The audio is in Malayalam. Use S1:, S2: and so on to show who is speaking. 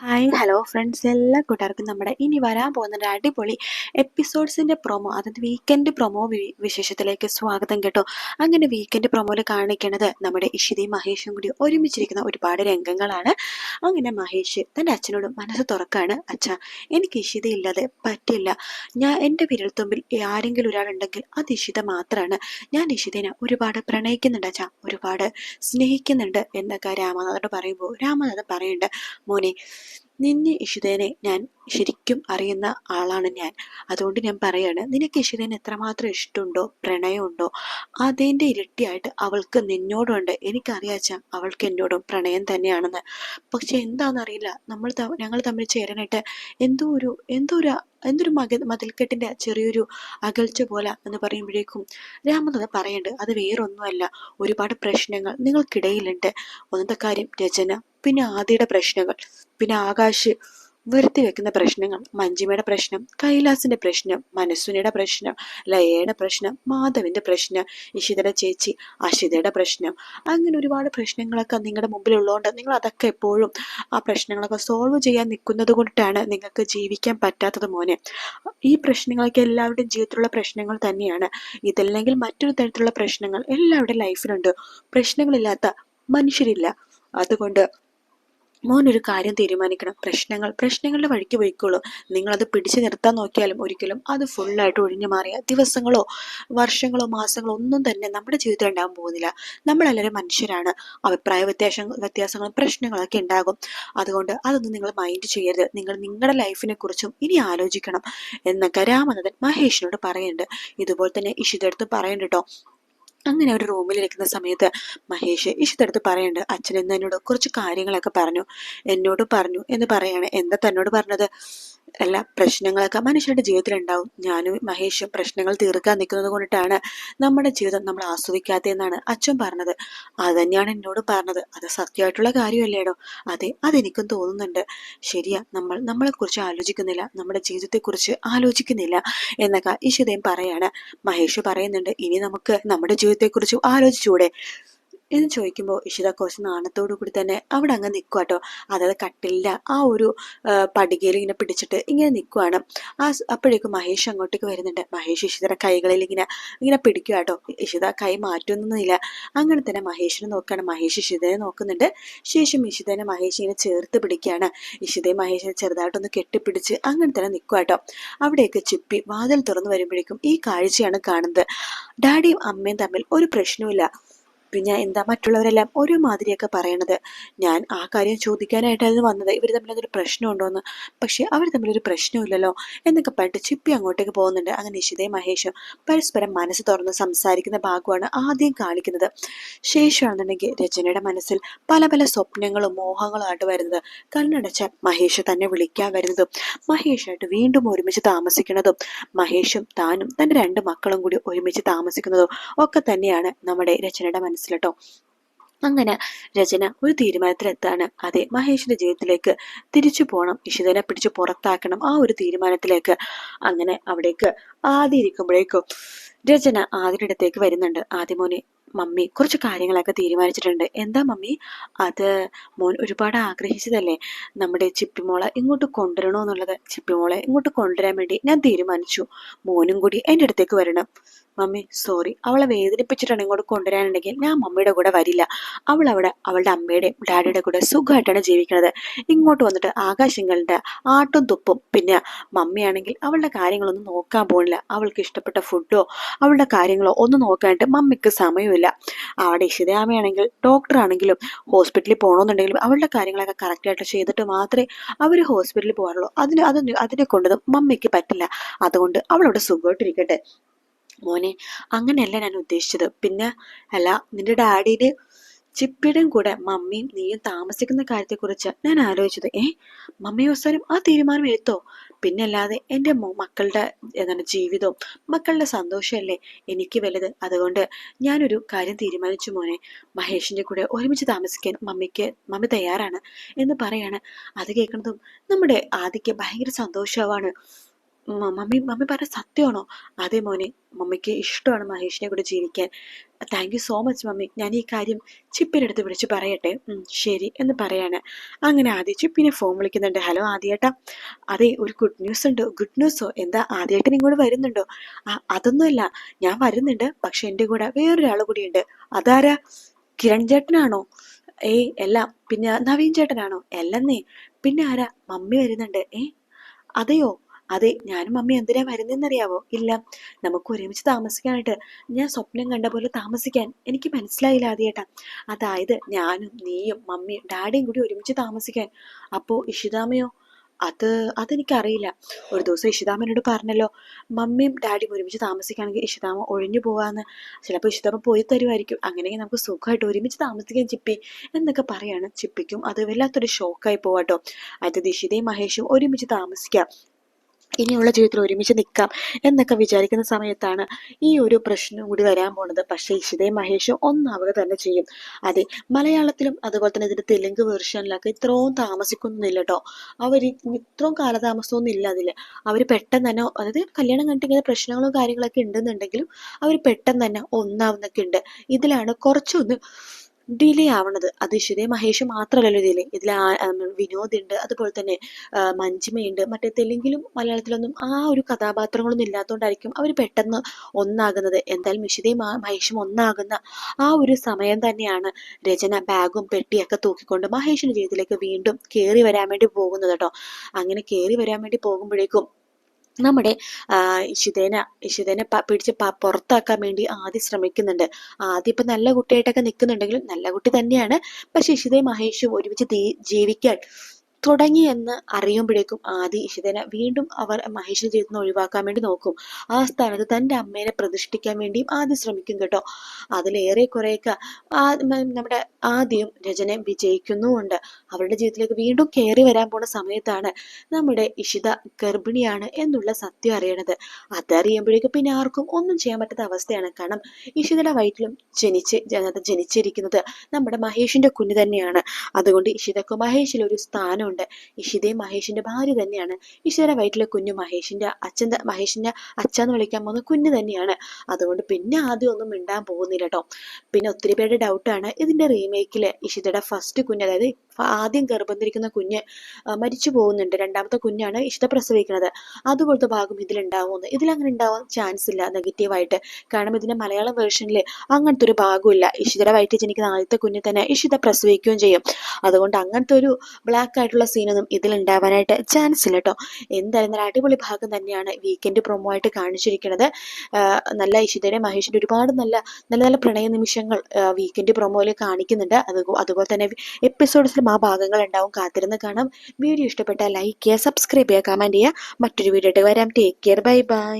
S1: Hi. ഹായ് ഹലോ ഫ്രണ്ട്സ് എല്ലാ കൂട്ടുകാർക്കും നമ്മുടെ ഇനി വരാൻ പോകുന്ന ഒരു അടിപൊളി എപ്പിസോഡ്സിന്റെ പ്രൊമോ അതായത് വീക്കെൻഡ് പ്രൊമോ വിശേഷത്തിലേക്ക് സ്വാഗതം കേട്ടോ. അങ്ങനെ വീക്കെൻഡ് പ്രൊമോയിൽ കാണിക്കുന്നത് നമ്മുടെ ഇഷിതയും മഹേഷും കൂടി ഒരുമിച്ചിരിക്കുന്ന ഒരുപാട് രംഗങ്ങളാണ്. അങ്ങനെ മഹേഷ് തന്റെ അച്ഛനോട് മനസ്സ് തുറക്കാണ്. അച്ഛ എനിക്ക് ഇഷിത ഇല്ലാതെ പറ്റില്ല ഞാൻ എന്റെ വിരൽത്തുമ്പിൽ ആരെങ്കിലും ഒരാളുണ്ടെങ്കിൽ അത് ഇഷിത മാത്രമാണ് ഞാൻ ഇഷിതനെ ഒരുപാട് പ്രണയിക്കുന്നുണ്ട് അച്ഛ. ഒരുപാട് സ്നേഹിക്കുന്നുണ്ട് എന്നൊക്കെ രാമനാഥോട് പറയുമ്പോൾ രാമനാഥൻ പറയുന്നുണ്ട് മോനെ നിന്നെ ഇഷിതേനെ ഞാൻ ശരിക്കും അറിയുന്ന ആളാണ് ഞാൻ. അതുകൊണ്ട് ഞാൻ പറയാണ് നിനക്ക് ഇഷിതേനെ എത്രമാത്രം ഇഷ്ടമുണ്ടോ പ്രണയമുണ്ടോ അതിന്റെ ഇരട്ടിയായിട്ട് അവൾക്ക് നിന്നോടുണ്ട്. എനിക്കറിയാച്ച അവൾക്ക് എന്നോടും പ്രണയം തന്നെയാണെന്ന്. പക്ഷെ എന്താണെന്നറിയില്ല നമ്മൾ ഞങ്ങൾ തമ്മിൽ ചേരാനായിട്ട് എന്തോ ഒരു എന്തോ ഒരു എന്തൊരു മക മതിൽക്കെട്ടിന്റെ ചെറിയൊരു അകൽച്ച പോലെ എന്ന് പറയുമ്പോഴേക്കും രാമനാഥ് പറയേണ്ടത് അത് വേറൊന്നുമല്ല. ഒരുപാട് പ്രശ്നങ്ങൾ നിങ്ങൾക്കിടയിലുണ്ട്. ഒന്നത്തെ കാര്യം രചന പിന്നെ ആദിയുടെ പ്രശ്നങ്ങൾ പിന്നെ ആകാശ് വരുത്തി വെക്കുന്ന പ്രശ്നങ്ങൾ മഞ്ജിമയുടെ പ്രശ്നം കൈലാസിന്റെ പ്രശ്നം മനസ്സുനിയുടെ പ്രശ്നം ലയയുടെ പ്രശ്നം മാധവിന്റെ പ്രശ്നം ഇഷിതയുടെ ചേച്ചി അഷിതയുടെ പ്രശ്നം. അങ്ങനെ ഒരുപാട് പ്രശ്നങ്ങളൊക്കെ നിങ്ങളുടെ മുമ്പിലുള്ളതുകൊണ്ട് നിങ്ങൾ അതൊക്കെ എപ്പോഴും ആ പ്രശ്നങ്ങളൊക്കെ സോൾവ് ചെയ്യാൻ നിൽക്കുന്നത് കൊണ്ടിട്ടാണ് നിങ്ങൾക്ക് ജീവിക്കാൻ പറ്റാത്തത് മോനെ. ഈ പ്രശ്നങ്ങളൊക്കെ എല്ലാവരുടെയും ജീവിതത്തിലുള്ള പ്രശ്നങ്ങൾ തന്നെയാണ്. ഇതല്ലെങ്കിൽ മറ്റൊരു തരത്തിലുള്ള പ്രശ്നങ്ങൾ എല്ലാവരുടെ ലൈഫിലുണ്ട് പ്രശ്നങ്ങളില്ലാത്ത മനുഷ്യരില്ല. അതുകൊണ്ട് മോൻ ഒരു കാര്യം തീരുമാനിക്കണം. പ്രശ്നങ്ങൾ പ്രശ്നങ്ങളുടെ വഴിക്ക് പോയിക്കോളൂ. നിങ്ങളത് പിടിച്ചു നിർത്താൻ നോക്കിയാലും ഒരിക്കലും അത് ഫുള്ളായിട്ട് ഒഴിഞ്ഞു മാറിയ ദിവസങ്ങളോ വർഷങ്ങളോ മാസങ്ങളോ ഒന്നും തന്നെ നമ്മുടെ ജീവിതത്തിൽ ഉണ്ടാകാൻ പോകുന്നില്ല. നമ്മളെല്ലാവരും മനുഷ്യരാണ്. അഭിപ്രായ വ്യത്യാസം വ്യത്യാസങ്ങളും പ്രശ്നങ്ങളൊക്കെ ഉണ്ടാകും. അതുകൊണ്ട് അതൊന്നും നിങ്ങൾ മൈൻഡ് ചെയ്യരുത്. നിങ്ങൾ നിങ്ങളുടെ ലൈഫിനെ കുറിച്ചും ഇനി ആലോചിക്കണം. എന്നൊക്കെ രാമനാഥൻ മഹേഷിനോട് പറയുന്നുണ്ട്. ഇതുപോലെ തന്നെ ഇഷിതെടുത്ത് പറയുന്നുണ്ട് കേട്ടോ അങ്ങനെ അവർ റൂമിലിരിക്കുന്ന സമയത്ത് മഹേഷ് ഇഷിതടുത്ത് പറയുന്നുണ്ട് അച്ഛൻ ഇന്ന് എന്നോട് കുറച്ച് കാര്യങ്ങളൊക്കെ പറഞ്ഞു. എന്നോട് പറഞ്ഞു. എന്ന് പറയാണ്. എന്താ തന്നോട് പറഞ്ഞത്? എല്ലാ പ്രശ്നങ്ങളൊക്കെ മനുഷ്യരുടെ ജീവിതത്തിൽ ഉണ്ടാവും ഞാനും മഹേഷും പ്രശ്നങ്ങൾ തീർക്കാൻ നിൽക്കുന്നത് കൊണ്ടിട്ടാണ് നമ്മുടെ ജീവിതം നമ്മൾ ആസ്വദിക്കാത്തതെന്നാണ് അച്ഛൻ പറഞ്ഞത്. അത് തന്നെയാണ് എന്നോട് പറഞ്ഞത്. അത് സത്യമായിട്ടുള്ള കാര്യമല്ലേടോ? അതെ അതെനിക്കും തോന്നുന്നുണ്ട്. ശരിയാ നമ്മൾ നമ്മളെക്കുറിച്ച് ആലോചിക്കുന്നില്ല. നമ്മുടെ ജീവിതത്തെക്കുറിച്ച് ആലോചിക്കുന്നില്ല എന്നൊക്കെ ഇഷിതയും പറയാണ്. മഹേഷ് പറയുന്നുണ്ട് ഇനി നമുക്ക് നമ്മുടെ ജീവിതത്തെക്കുറിച്ച് ആലോചിച്ചൂടെ എന്ന് ചോദിക്കുമ്പോൾ ഇഷിത കുറച്ച് നാണത്തോടു കൂടി തന്നെ അവിടെ അങ്ങ് നിൽക്കുക കേട്ടോ അതായത് കട്ടിലില്ല ആ ഒരു പടികയിൽ ഇങ്ങനെ പിടിച്ചിട്ട് ഇങ്ങനെ നിൽക്കുവാണ് ആ അപ്പോഴേക്കും മഹേഷ് അങ്ങോട്ടേക്ക് വരുന്നുണ്ട്. മഹേഷ് ഇഷിതയുടെ കൈകളിൽ ഇങ്ങനെ ഇങ്ങനെ പിടിക്കുക കേട്ടോ ഇഷിത കൈ മാറ്റൊന്നുമില്ല അങ്ങനെ തന്നെ മഹേഷിനെ നോക്കുകയാണ് മഹേഷ് ഇഷിതയെ നോക്കുന്നുണ്ട്. ശേഷം ഇഷിതനെ മഹേഷ് ഇങ്ങനെ ചേർത്ത് പിടിക്കുകയാണ്. ഇഷിതയെ മഹേഷിനെ ചെറുതായിട്ടൊന്ന് കെട്ടിപ്പിടിച്ച് അങ്ങനെ തന്നെ നിൽക്കുക കേട്ടോ അവിടെയൊക്കെ ചിപ്പി വാതിൽ തുറന്നു വരുമ്പോഴേക്കും ഈ കാഴ്ചയാണ് കാണുന്നത്. ഡാഡിയും അമ്മയും തമ്മിൽ ഒരു പ്രശ്നവുമില്ല. പിന്നെ എന്താ മറ്റുള്ളവരെല്ലാം ഒരു മാതിരിയൊക്കെ പറയണത്. ഞാൻ ആ കാര്യം ചോദിക്കാനായിട്ടായിരുന്നു വന്നത്. ഇവർ തമ്മിൽ അതൊരു പ്രശ്നമുണ്ടോയെന്ന് പക്ഷേ അവർ തമ്മിലൊരു പ്രശ്നമില്ലല്ലോ എന്നൊക്കെ പറഞ്ഞിട്ട് ചിപ്പി അങ്ങോട്ടേക്ക് പോകുന്നുണ്ട്. അങ്ങനെ നിശിതയും മഹേഷും പരസ്പരം മനസ്സ് തുറന്ന് സംസാരിക്കുന്ന ഭാഗമാണ് ആദ്യം കാണിക്കുന്നത്. ശേഷമാണെന്നുണ്ടെങ്കിൽ രചനയുടെ മനസ്സിൽ പല പല സ്വപ്നങ്ങളും മോഹങ്ങളും ആയിട്ട് വരുന്നത് കണ്ണടച്ച മഹേഷ് തന്നെ വിളിക്കാൻ വരുന്നതും മഹേഷായിട്ട് വീണ്ടും ഒരുമിച്ച് താമസിക്കുന്നതും മഹേഷും താനും തന്റെ രണ്ട് മക്കളും കൂടി ഒരുമിച്ച് താമസിക്കുന്നതും ഒക്കെ തന്നെയാണ് നമ്മുടെ രചനയുടെ മനസ്സിൽ. മനസ്സിലട്ടോ അങ്ങനെ രചന ഒരു തീരുമാനത്തിലെത്താണ്. അതെ മഹേഷിന്റെ ജീവിതത്തിലേക്ക് തിരിച്ചു പോകണം ഇഷിതനെ പിടിച്ച് പുറത്താക്കണം ആ ഒരു തീരുമാനത്തിലേക്ക്. അങ്ങനെ അവിടേക്ക് ആദ്യം ഇരിക്കുമ്പോഴേക്കും രചന ആദ്യയുടെ അടുത്തേക്ക് വരുന്നുണ്ട്. ആദ്യമോനെ മമ്മി കുറച്ച് കാര്യങ്ങളൊക്കെ തീരുമാനിച്ചിട്ടുണ്ട്. എന്താ മമ്മി? അത് മോൻ ഒരുപാട് ആഗ്രഹിച്ചതല്ലേ? നമ്മുടെ ചിപ്പിമോളെ ഇങ്ങോട്ട് കൊണ്ടുവരണോ എന്നുള്ളത് ചിപ്പിമോളെ ഇങ്ങോട്ട് കൊണ്ടുവരാൻ വേണ്ടി ഞാൻ തീരുമാനിച്ചു. മോനും കൂടി എന്റെ അടുത്തേക്ക് വരണം. മമ്മി സോറി അവളെ വേദനിപ്പിച്ചിട്ടാണ് ഇങ്ങോട്ട് കൊണ്ടുവരാനുണ്ടെങ്കിൽ ഞാൻ മമ്മിയുടെ കൂടെ വരില്ല. അവൾ അവിടെ അവളുടെ അമ്മയുടെയും ഡാഡിയുടെ കൂടെ സുഖമായിട്ടാണ് ജീവിക്കുന്നത്. ഇങ്ങോട്ട് വന്നിട്ട് ആകാശങ്ങളുടെ ആട്ടും തുപ്പും പിന്നെ മമ്മിയാണെങ്കിൽ അവളുടെ കാര്യങ്ങളൊന്നും നോക്കാൻ പോണില്ല. അവൾക്ക് ഇഷ്ടപ്പെട്ട ഫുഡോ അവളുടെ കാര്യങ്ങളോ ഒന്നും നോക്കാനായിട്ട് മമ്മിക്ക് സമയമില്ല. അവിടെ ഇഷിതയാമയാണെങ്കിൽ ഡോക്ടർ ആണെങ്കിലും ഹോസ്പിറ്റലിൽ പോകണമെന്നുണ്ടെങ്കിലും അവളുടെ കാര്യങ്ങളൊക്കെ കറക്റ്റായിട്ട് ചെയ്തിട്ട് മാത്രമേ അവർ ഹോസ്പിറ്റലിൽ പോകാറുള്ളൂ. അതിന് അത് അതിനെ കൊണ്ടതും മമ്മിക്ക് പറ്റില്ല. അതുകൊണ്ട് അവളവിടെ സുഖമായിട്ടിരിക്കട്ടെ. മോനെ അങ്ങനെയല്ല ഞാൻ ഉദ്ദേശിച്ചത്. പിന്നെ അല്ല നിന്റെ ഡാഡിയുടെ ചിപ്പിയുടെയും കൂടെ മമ്മിയും നീയും താമസിക്കുന്ന കാര്യത്തെക്കുറിച്ച് ഞാൻ ആലോചിച്ചത്. ഏ മമ്മി അവസാനം ആ തീരുമാനം എടുത്തോ? പിന്നെ അല്ലാതെ എന്റെ മക്കളുടെ എന്താണ് ജീവിതവും മക്കളുടെ സന്തോഷമല്ലേ എനിക്ക് വലുത്? അതുകൊണ്ട് ഞാനൊരു കാര്യം തീരുമാനിച്ചു മോനെ. മഹേഷിന്റെ കൂടെ ഒരുമിച്ച് താമസിക്കാൻ മമ്മിക്ക് മമ്മി തയ്യാറാണ് എന്ന് പറയാണ്. അത് കേൾക്കുന്നതും നമ്മുടെ ആദിക്ക് ഭയങ്കര സന്തോഷമാണ്. മമ്മി മമ്മി പറഞ്ഞ സത്യമാണോ? അതെ മോനെ മമ്മിക്ക് ഇഷ്ടമാണ് മഹേഷിനെ കൂടെ ജീവിക്കാൻ. Thank you so much mummy. ഞാൻ ഈ കാര്യം ചിപ്പിന്റെ അടുത്ത് വിളിച്ച് പറയട്ടെ. ശരി എന്ന് പറയാണ്. അങ്ങനെ ആദ്യ ചിപ്പിനെ ഫോൺ വിളിക്കുന്നുണ്ട്. ഹലോ ആദ്യേട്ടാ. അതെ ഒരു ഗുഡ് ന്യൂസ് ഉണ്ട്. ഗുഡ് ന്യൂസോ എന്താ ആദ്യേട്ടൻ ഇങ്ങോട്ട് വരുന്നുണ്ടോ? അതൊന്നുമല്ല. ഞാൻ വരുന്നുണ്ട്. പക്ഷെ എന്റെ കൂടെ വേറൊരാൾ കൂടിയുണ്ട് അതാരാ? കിരൺ ചേട്ടനാണോ? ഏയ് അല്ല. പിന്നെ നവീൻ ചേട്ടനാണോ? അല്ലെന്നേ. പിന്നെ ആരാ? മമ്മി വരുന്നുണ്ട്. ഏ? അതെയോ? അതെ ഞാനും മമ്മി എന്തിനാ വരുന്നതെന്നറിയാവോ ഇല്ല നമുക്ക് ഒരുമിച്ച് താമസിക്കാനായിട്ട്. ഞാൻ സ്വപ്നം കണ്ട പോലെ താമസിക്കാൻ. എനിക്ക് മനസ്സിലായില്ല ആദ്യേട്ടാ. അതായത് ഞാനും നീയും മമ്മിയും ഡാഡിയും കൂടി ഒരുമിച്ച് താമസിക്കാൻ. അപ്പോ ഇഷിതാമയോ അത് അതെനിക്കറിയില്ല. ഒരു ദിവസം ഇഷിതാമ എന്നോട് പറഞ്ഞല്ലോ മമ്മിയും ഡാഡിയും ഒരുമിച്ച് താമസിക്കുകയാണെങ്കിൽ ഇഷിതാമ ഒഴിഞ്ഞു പോവാന്ന്. ചിലപ്പോൾ ഇഷിതാമ പോയി തരുമായിരിക്കും. അങ്ങനെയെങ്കിൽ നമുക്ക് സുഖമായിട്ട് ഒരുമിച്ച് താമസിക്കാൻ ചിപ്പി എന്നൊക്കെ പറയാണ്. ചിപ്പിക്കും. അത് വല്ലാത്തൊരു ഷോക്കായി പോവാട്ടോ. അതായത് ദിഷിതയും മഹേഷും ഒരുമിച്ച് താമസിക്കാം. ഇനിയുള്ള ജീവിതത്തിൽ ഒരുമിച്ച് നിൽക്കാം എന്നൊക്കെ വിചാരിക്കുന്ന സമയത്താണ് ഈ ഒരു പ്രശ്നം കൂടി വരാൻ പോണത്. പക്ഷേ ഇഷിതയും മഹേഷും ഒന്നാവുക തന്നെ ചെയ്യും. അതെ മലയാളത്തിലും അതുപോലെ തന്നെ ഇതിന്റെ തെലുങ്ക് വേർഷനിലൊക്കെ ഇത്രയും താമസിക്കുന്നില്ല കേട്ടോ അവർ ഇത്രയും കാലതാമസമൊന്നും ഇല്ല അതിൽ അവർ പെട്ടെന്ന് തന്നെ അതായത് കല്യാണം കണ്ടിട്ട് ഇങ്ങനെ പ്രശ്നങ്ങളും കാര്യങ്ങളൊക്കെ ഉണ്ടെന്നുണ്ടെങ്കിലും അവർ പെട്ടെന്ന് തന്നെ ഒന്നാവുന്നൊക്കെ ഉണ്ട്. ഇതിലാണ് കുറച്ചൊന്ന് ഡിലേ ആവണത്. അത് ഇഷിതേ മഹേഷ് മാത്രമല്ലല്ലോ ഡിലേ ഇതിൽ വിനോദ് ഉണ്ട് അതുപോലെ തന്നെ മഞ്ജിമയുണ്ട് മറ്റേ തെലുങ്കിലും മലയാളത്തിലൊന്നും ആ ഒരു കഥാപാത്രങ്ങളൊന്നും ഇല്ലാത്തതുകൊണ്ടായിരിക്കും അവർ പെട്ടെന്ന് ഒന്നാകുന്നത്. എന്തായാലും ഇഷിതയും മഹേഷും ഒന്നാകുന്ന ആ ഒരു സമയം തന്നെയാണ് രചന ബാഗും പെട്ടിയൊക്കെ തൂക്കിക്കൊണ്ട് മഹേഷിന്റെ ജീവിതത്തിലേക്ക് വീണ്ടും കയറി വരാൻ വേണ്ടി പോകുന്നത് കേട്ടോ അങ്ങനെ കയറി വരാൻ വേണ്ടി പോകുമ്പോഴേക്കും നമ്മുടെ ഇശുദേന ഇഷിതേന പിടിച്ച് പുറത്താക്കാൻ വേണ്ടി ആദ്യം ശ്രമിക്കുന്നുണ്ട്. ആദ്യം ഇപ്പൊ നല്ല കുട്ടിയായിട്ടൊക്കെ നിൽക്കുന്നുണ്ടെങ്കിലും നല്ല കുട്ടി തന്നെയാണ്. പക്ഷെ ഇഷിതയും മഹേഷും ഒരുമിച്ച് ജീവിക്കാൻ തുടങ്ങി എന്ന് അറിയുമ്പോഴേക്കും ആദി ഇഷിതനെ വീണ്ടും അവർ മഹേഷിന്റെ ജീവിതത്തിൽ ഒഴിവാക്കാൻ വേണ്ടി നോക്കും. ആ സ്ഥാനത്ത് തന്റെ അമ്മേനെ പ്രതിഷ്ഠിക്കാൻ വേണ്ടിയും ആദ്യം ശ്രമിക്കും കേട്ടോ. അതിലേറെ കുറെയൊക്കെ നമ്മുടെ ആദ്യം രചന വിജയിക്കുന്നുമുണ്ട്. അവരുടെ ജീവിതത്തിലേക്ക് വീണ്ടും കയറി വരാൻ പോണ സമയത്താണ് നമ്മുടെ ഇഷിത ഗർഭിണിയാണ് എന്നുള്ള സത്യം അറിയണത്. അതറിയുമ്പോഴേക്കും പിന്നെ ആർക്കും ഒന്നും ചെയ്യാൻ പറ്റാത്ത അവസ്ഥയാണ്. കാരണം ഇഷിതയുടെ വയറ്റിലും ജനിച്ച് ജനിച്ചിരിക്കുന്നത് നമ്മുടെ മഹേഷിന്റെ കുഞ്ഞ് തന്നെയാണ്. അതുകൊണ്ട് ഇഷിതക്ക് മഹേഷിൽ ഒരു സ്ഥാനമുണ്ട് ഇഷിതയും മഹേഷിന്റെ ഭാര്യ തന്നെയാണ്. ഇഷിതയുടെ വയറ്റിലെ കുഞ്ഞു മഹേഷിന്റെ അച്ഛൻ മഹേഷിന്റെ അച്ഛന്ന് വിളിക്കാൻ പോകുന്ന കുഞ്ഞ് തന്നെയാണ്. അതുകൊണ്ട് പിന്നെ ആദ്യം ഒന്നും മിണ്ടാൻ പോകുന്നില്ല കേട്ടോ പിന്നെ ഒത്തിരി പേരുടെ ഡൗട്ടാണ് ഇതിന്റെ റീമേക്കിൽ ഇഷിതയുടെ ഫസ്റ്റ് കുഞ്ഞ് അതായത് ആദ്യം ഗർഭം കുഞ്ഞ് മരിച്ചു പോകുന്നുണ്ട്. രണ്ടാമത്തെ കുഞ്ഞാണ് ഇഷിത പ്രസവിക്കുന്നത്. അതുപോലത്തെ ഭാഗം ഇതിലുണ്ടാവുമെന്ന് ഇതിലങ്ങനെ ഉണ്ടാവാൻ ചാൻസ് ഇല്ല നെഗറ്റീവായിട്ട് കാരണം ഇതിന്റെ മലയാളം വേർഷനിൽ അങ്ങനത്തെ ഒരു ഭാഗമില്ല ഇഷിതയുടെ വയറ്റിൽ ജനിക്കുന്ന ആദ്യത്തെ കുഞ്ഞ് തന്നെ ഇഷിത പ്രസവിക്കുകയും ചെയ്യും. അതുകൊണ്ട് അങ്ങനത്തെ ഒരു ബ്ലാക്ക് ആയിട്ടുള്ള സീനൊന്നും ഇതിലുണ്ടാവാനായിട്ട് ചാൻസ് ഇല്ല കേട്ടോ എന്തായാലും നല്ല അടിപൊളി ഭാഗം തന്നെയാണ് വീക്കെൻഡ് പ്രൊമോ ആയിട്ട് കാണിച്ചിരിക്കുന്നത്. നല്ല ഇഷിതയുടെ മഹേഷിന്റെ ഒരുപാട് നല്ല നല്ല നല്ല പ്രണയ നിമിഷങ്ങൾ വീക്കെൻഡ് പ്രൊമോയിൽ കാണിക്കുന്നുണ്ട്. അത് അതുപോലെ തന്നെ എപ്പിസോഡ്സിലും ആ ഭാഗങ്ങൾ ഉണ്ടാവും. കാത്തിരുന്ന് കാണാം. വീഡിയോ ഇഷ്ടപ്പെട്ടാൽ ലൈക്ക് ചെയ്യുക സബ്സ്ക്രൈബ് ചെയ്യുക കമന്റ് ചെയ്യുക. മറ്റൊരു വീഡിയോ ആയിട്ട് വരാം. Take care bye bye